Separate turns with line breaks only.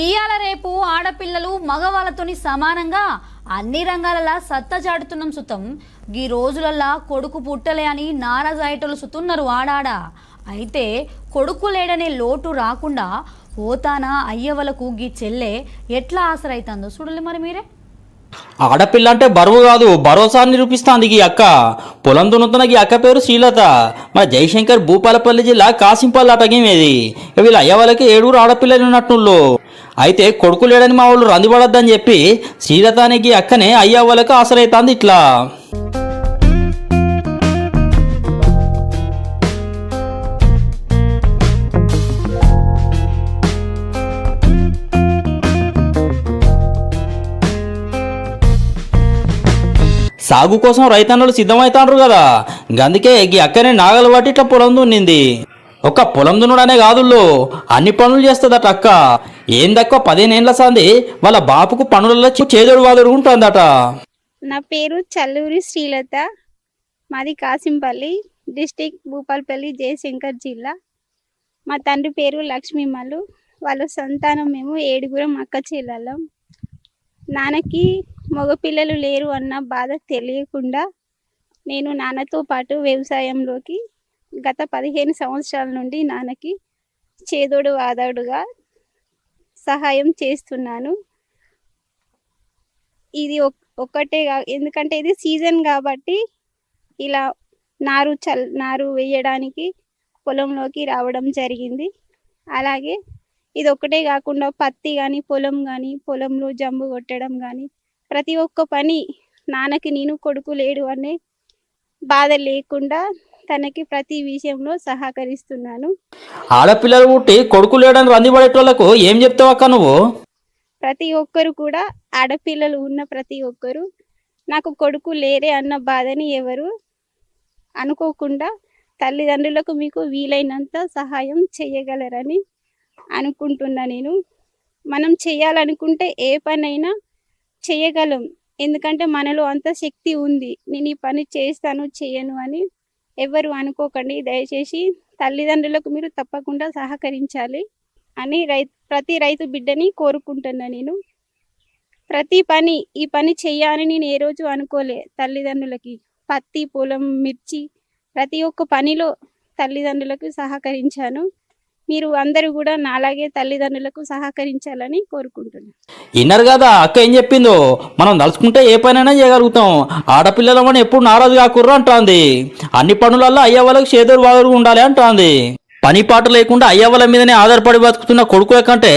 ఇయ్యాల రేపు ఆడపిల్లలు మగవాళ్ళతోని సమానంగా అన్ని రంగాలలా సత్తా చాటుతున్నాం సుతం. ఈ రోజులల్లా కొడుకు పుట్టలే అని నారాజాయటలు సుతున్నారు ఆడాడ. అయితే కొడుకు లేడనే లోటు రాకుండా పోతానా అయ్యవలకు గీ చెల్లె ఎట్లా ఆసరైతుందో చూడలే మరి మీరే.
ఆడపిల్ల అంటే బరువు కాదు భరోసా నిరూపిస్తాంది ఈ అక్క. పొలం దున్నుతున్న ఈ అక్క పేరు శ్రీలత. మన జయశంకర్ భూపాలపల్లి జిల్లా కాసింపల్లి అటగేమేది వీళ్ళ అయ్యవాళ్ళకి ఏడుగురు ఆడపిల్లలు ఉన్నట్టుల్లో అయితే కొడుకు లేడని మా వాళ్ళు రందిపడద్దని చెప్పి శ్రీరథానికి అక్కనే అయ్య వాళ్ళకి ఆసరైతాంది ఇట్లా. సాగు కోసం రైతన్నలు సిద్ధమవుతాండ్రు కదా. గందుకే ఈ అక్కనే నాగలు పట్టి ఇట్లా పొలం దున్నింది. ఒక్క పొలం దున్నుడనే కాదుల్లో అన్ని పనులు చేస్తుందట అక్క. ఏం తక్కువ పదిహేనేళ్ళ సంది వాళ్ళ బాపుకు పనులలో చేదోడు వాళ్ళు ఉంటుందట.
నా పేరు చల్లూరి శ్రీలత. మాది కాసింపల్లి డిస్టిక్ భూపాల్పల్లి జయశంకర్ జిల్లా. మా తండ్రి పేరు లక్ష్మీమలు వాళ్ళ సంతానం మేము ఏడుగురం అక్క చెల్లెళ్ళం. నాన్నకి మగపిల్లలు లేరు అన్న బాధ తెలియకుండా నేను నాన్నతో పాటు వ్యవసాయంలోకి గత పదిహేను సంవత్సరాల నుండి నాన్నకి చేదోడు వాదాడుగా సహాయం చేస్తున్నాను. ఇది ఒక్- ఒక్కటే కా- ఎందుకంటే ఇది సీజన్ కాబట్టి ఇలా నారు చల్ నారు వేయడానికి పొలంలోకి రావడం జరిగింది. అలాగే ఇది ఒక్కటే కాకుండా పత్తి కానీ పొలం కానీ పొలంలో జంబు కొట్టడం కానీ ప్రతి ఒక్క పని నాన్నకి నేను కొడుకు లేడు అనే బాధ లేకుండా తనకి ప్రతి విషయంలో సహకరిస్తున్నాను.
ఆడపిల్లలు పుట్టి కొడుకు లేడని రందిపడేటోళ్ళకు ఏం చెప్తావు అక్క నువ్వు?
ప్రతి ఒక్కరు కూడా ఆడపిల్లలు ఉన్న ప్రతి ఒక్కరు నాకు కొడుకు లేరే అన్న బాధని ఎవరు అనుకోకుండా తల్లిదండ్రులకు మీకు వీలైనంత సహాయం చేయగలరని అనుకుంటున్నా నేను. మనం చేయాలనుకుంటే ఏ పనైనా చేయగలం. ఎందుకంటే మనలో అంత శక్తి ఉంది. నేను ఈ పని చేస్తాను చేయను అని ఎవరు అనుకోకండి. దయచేసి తల్లిదండ్రులకు మీరు తప్పకుండా సహకరించాలి అని రై ప్రతి రైతు బిడ్డని కోరుకుంటున్నా నేను. ప్రతి పని ఈ పని చెయ్యాలని నేను ఏ రోజు అనుకోలే తల్లిదండ్రులకి. పత్తి పొలం మిర్చి ప్రతి ఒక్క పనిలో తల్లిదండ్రులకు సహకరించాను. మీరు అందరూ కూడా నాలాగే తల్లిదండ్రులకు సహకరించాలని కోరుకుంటున్నాను.
విన్నారు కదా అక్క ఏం చెప్పిందో? మనం నలుచుకుంటే ఏ పనైనా చేయగలుగుతాం. ఆడపిల్లలమని ఎప్పుడు నారాజు కాకుర్రు అంటాంది. అన్ని పనులలో అయ్యే వాళ్ళకి చేదోరు వాదరు ఉండాలి అంటాంది. పని పాట లేకుండా అయ్యవల మీదనే ఆధారపడి బతుకుతున్న కొడుకుల కంటే